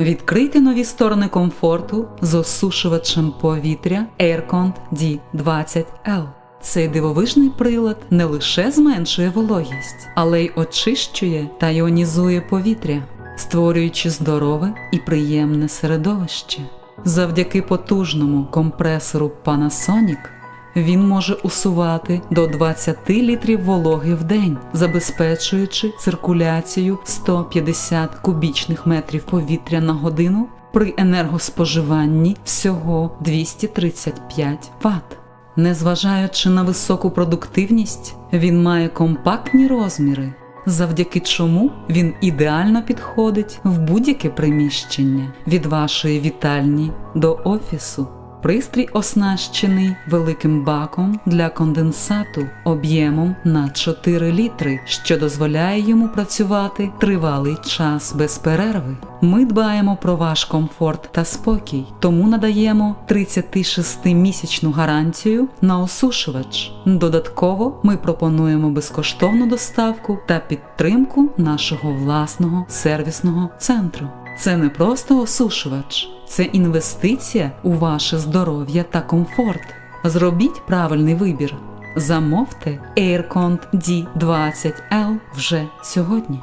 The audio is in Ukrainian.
Відкрийте нові сторони комфорту з осушувачем повітря AirCont D20L. Цей дивовижний прилад не лише зменшує вологість, але й очищує та іонізує повітря, створюючи здорове і приємне середовище. Завдяки потужному компресору Panasonic він може усувати до 20 літрів вологи в день, забезпечуючи циркуляцію 150 кубічних метрів повітря на годину при енергоспоживанні всього 235 Вт. Незважаючи на високу продуктивність, він має компактні розміри, завдяки чому він ідеально підходить в будь-яке приміщення від вашої вітальні до офісу. Пристрій оснащений великим баком для конденсату об'ємом на 4 літри, що дозволяє йому працювати тривалий час без перерви. Ми дбаємо про ваш комфорт та спокій, тому надаємо 36-місячну гарантію на осушувач. Додатково ми пропонуємо безкоштовну доставку та підтримку нашого власного сервісного центру. Це не просто осушувач, це інвестиція у ваше здоров'я та комфорт. Зробіть правильний вибір. Замовте AirCond D20L вже сьогодні.